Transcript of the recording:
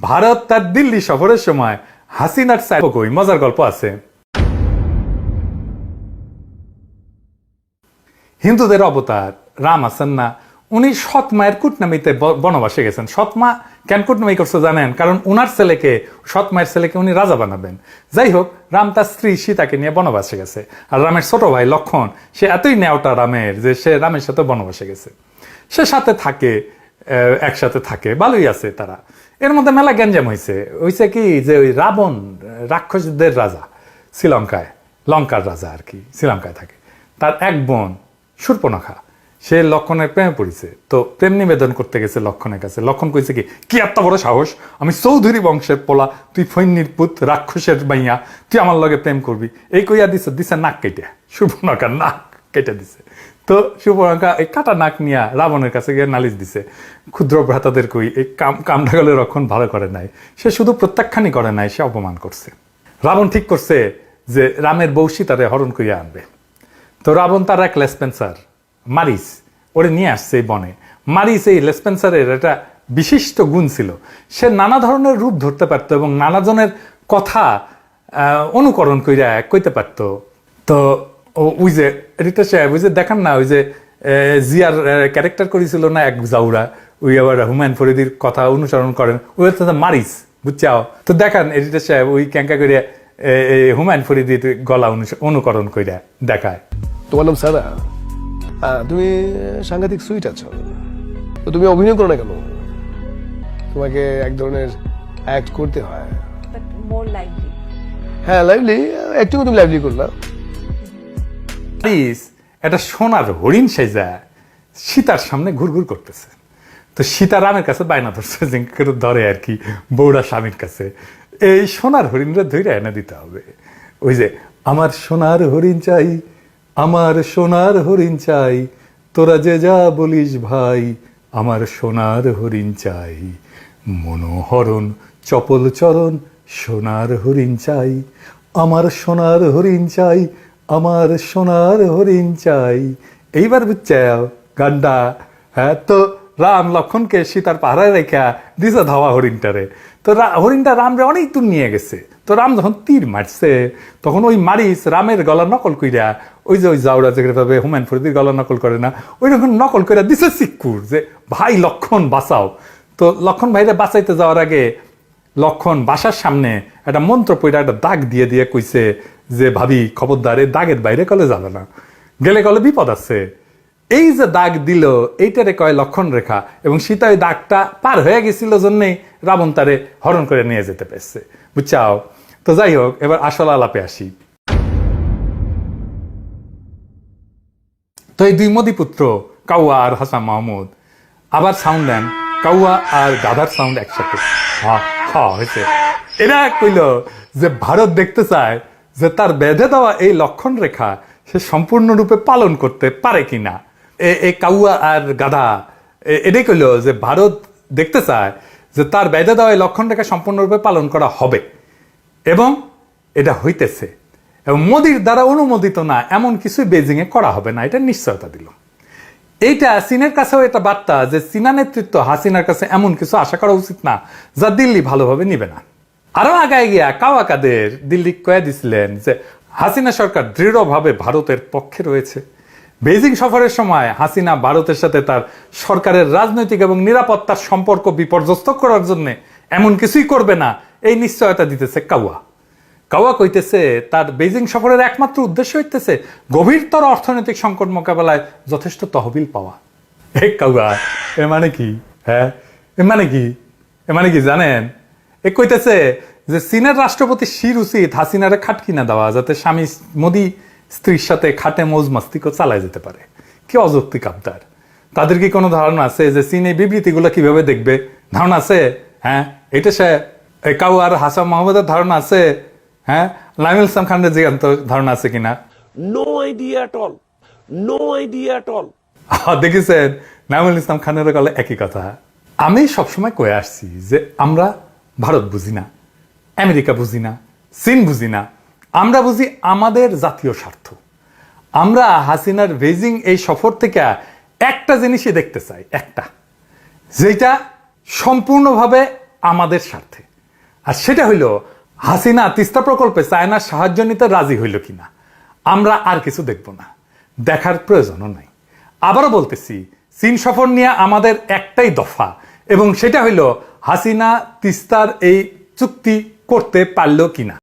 ভারত তার দিল্লি সফরের সময় হাসিনার সাইড কই? মজার গল্প আছে। হিন্দুদের অবতার, রাম আছেন না। উনি সৎ মায়ের কুটনামিতে বনবাসে গেছেন। সৎ মা কেন কুটনামি করছে জানেন? কারণ উনার ছেলেকে সৎ মায়ের ছেলেকে উনি রাজা বানাবেন। যাই হোক, রাম তার স্ত্রী সীতাকে নিয়ে বনবাসে গেছে। আর রামের ছোট ভাই লক্ষণ, সে এতই নেওটা রামের যে সে রামের সাথে বনবাসে গেছে। সে সাথে থাকে একসাথে থাকে। ভালোই আছে তারা। এর মধ্যে মেলা গ্যাঞ্জাম হয়েছে হয়েছে কি যে ওই রাবণ, রাক্ষসদের রাজা, শ্রীলঙ্কায়, লঙ্কার রাজা আর কি, শ্রীলঙ্কায় থাকে। তার এক বোন, সুর্পনখা, সে লক্ষণের প্রেমে পড়েছে। তো প্রেম নিবেদন করতে গেছে লক্ষণের কাছে। লক্ষণ কইছে কি কি এত বড় সাহস? আমি চৌধুরী বংশের পোলা, তুই ফৈন্নির পুত, রাক্ষসের মাইয়া, তুই আমার লগে প্রেম করবি। এই কইয়া দিছে দিছে নাক কেটে। সুর্পনখার নাক কেটে দিছে। তো সুপর্ণকা এই কাটা নাক নিয়া রাবণের কাছে গিয়ে নালিশ দিছে, ক্ষুদ্র ভ্রাতাদের কই, এই কাম কামডাগলের রক্ষণ ভালো করে নাই, সে শুধু প্রত্যাখ্যানই করে নাই, সে অপমান করছে। রাবণ ঠিক করছে যে রামের বৌশী তারে হরণ করিয়া আনবে। তো রাবণ তার এক লেসপেন্সার, মারিস, ওরে নিয়ে আসছে এই বনে। মারিস এই লেসপেন্সারের একটা বিশিষ্ট গুণ ছিল। সে নানা ধরনের রূপ ধরতে পারত এবং নানাজনের কথা অনুকরণ কইরা কইতে পারত। তো ও- ওই যে রিতা সাহেব ওই যে দেখান না ওই যে জিয়ার ক্যারেক্টার করেছিল না এক জাউরা ওই আবার হুমায়ুন ফরিদির কথা অনুসরণ করেন ওই হচ্ছে মারিস বুঝছাও? তো দেখান এডিটর সাহেব ওই ক্যাঙ্কা এ, হুমায়ুন ফরিদির গলা অনুকরণ কইরা দেখায়। তোমার নাম সারা তুমি সাংঘাতিক সুইট আছো। তো তুমি অভিনয় করো না কেন? তোমাকে এক ধরনের অ্যাক্ট করতে হয়। হ্যাঁ লাইভলি অ্যাক্টিং তুমি লাইভলি করলা। হারিস একটা সোনার হরিণ সেজা সীতার সামনে ঘুরঘুর করতেছে। তো সীতা রামের কাছে বায়না ধরছে যে ধরে আর কি বৌড়া স্বামীর কাছে। এই সোনার হরিণরা ধরে এনে দিতে হবে। ওই যে, আমার সোনার হরিণ চাই, আমার সোনার হরিণ চাই, তোরা যে যা বলিস ভাই, আমার সোনার হরিণ চাই। মনোহরণ চপল চরণ সোনার হরিণ চাই, আমার সোনার হরিণ চাই আমার সোনার হরিণ চাই। এইবার বুঝছাও গান্ডা হ্যাঁ তো রাম লক্ষণকে সীতার পাহারায় রেখা দিছে ধাওয়া হরিণটারে। তো হরিণটা রামরে অনেক দূর নিয়ে গেছে। তো রাম যখন তীর মারছে, তখন ওই মারিস রামের গলা নকল কইরা, ওই যে ওই জাউরা ভাবে হুমায়ুন ফরিদির গলা নকল করে না ওই রকম নকল কইরা দিছে সিক্কুর যে, ভাই, লক্ষণ, বাঁচাও। তো লক্ষণ ভাইরা বাঁচাইতে যাওয়ার আগে লক্ষণ বাসার সামনে একটা মন্ত্র পইরা একটা দাগ দিয়ে দিয়ে কইছে যে ভাবি খবরদার দাগের বাইরে কলে যাবে না। গেলে কলে বিপদ আছে। এই যে দাগ দিল, এইটারে কয় লক্ষণ রেখা এবং সীতা ওই দাগটা পার হয়ে গেছিল জন্যই রাবণ তারে হরণ করে নিয়ে যেতে পেরেছে। বুঝছাও? তো যাই হোক, এবার আসল আলাপে আসি। তো এই দুই মদিপুত্র কাউয়া আর হাসান মাহমুদ, আবার সাউন্ড দেন। কাউয়া আর গাধার সাউন্ড একসাথে। হা হা, হয়েছে। এরা কইল যে ভারত দেখতে চায় যে তার বেঁধে দেওয়া এই লক্ষণ রেখা সে সম্পূর্ণরূপে পালন করতে পারে কিনা এ- কাউয়া আর গাধা এটাই কইল যে ভারত দেখতে চায় যে তার বেঁধে দেওয়া এই লক্ষণ রেখা সম্পূর্ণরূপে পালন করা হবে এবং এটা হইতেছে। এবং মোদির দ্বারা অনুমোদিত না, এমন কিছুই বেজিং এ করা হবে না, এটা নিশ্চয়তা দিল। এইটা চীনের কাছেও এটা বার্তা যে চীনা নেতৃত্ব হাসিনার কাছে এমন কিছু আশা করা উচিত না, যা দিল্লি ভালোভাবে নিবে না। আরও আগায় গিয়া কাওয়াকাদের দিল্লি কয়ে দিছিলেন যে, হাসিনা সরকার দৃঢ়ভাবে ভারতের পক্ষে রয়েছে। বেজিং সফরের সময় হাসিনা ভারতের সাথে তার সরকারের রাজনৈতিক এবং নিরাপত্তার সম্পর্ক বিপর্যস্ত করার জন্য এমন কিছুই করবে না, এই নিশ্চয়তা দিতেছে কাওয়া। কাওয়া কইতেছে, তার বেজিং সফরের একমাত্র উদ্দেশ্য হইতেছে গভীরতর অর্থনৈতিক সংকট মোকাবেলায় যথেষ্ট তহবিল পাওয়া। এ কাউয়া এ মানে কি? হ্যাঁ এ মানে কি? এ মানে কি জানেন? এ কইতেছে যে চীনের রাষ্ট্রপতি শির উচিত হাসিনারে খাট কিনা দেওয়া যাতে স্বামী মোদি স্ত্রীর সাথে খাটে মৌজ মাস্তিকও চালায় যেতে পারে। কি অযৌক্তিক আবদার। তাদের কি কোনো ধারণা আছে যে চীন এই বিবৃতিগুলো কীভাবে দেখবে? ধারণা আছে? হ্যাঁ এটা সে এই কাউ আর হাসান মোহাম্মদের ধারণা আছে? হ্যাঁ লাইমুল ইসলাম খানের জিগান্ত ধারণা আছে কিনা? Idea at all. No idea at all. আহ, দেখেছেন? নাইমুল ইসলাম খানের গলে একই কথা। আমি সবসময় কয়ে আসছি যে আমরা ভারত বুঝি না, আমেরিকা বুঝি না, চীন বুঝি না, আমরা বুঝি আমাদের জাতীয় স্বার্থ। আমরা হাসিনার বেজিং এই সফর থেকে একটা জিনিসই দেখতে চাই, একটা যেটা সম্পূর্ণভাবে আমাদের স্বার্থে। আর সেটা হইল, হাসিনা তিস্তা প্রকল্পে চায়নার সাহায্য নিতে রাজি হইল কিনা, আমরা আর কিছু দেখব না, দেখার প্রয়োজনও নাই। আবারও বলতেছি, চীন সফর নিয়ে আমাদের একটাই দফা এবং সেটা হইল হাসিনা তিস্তার এই চুক্তি করতে পারল কিনা।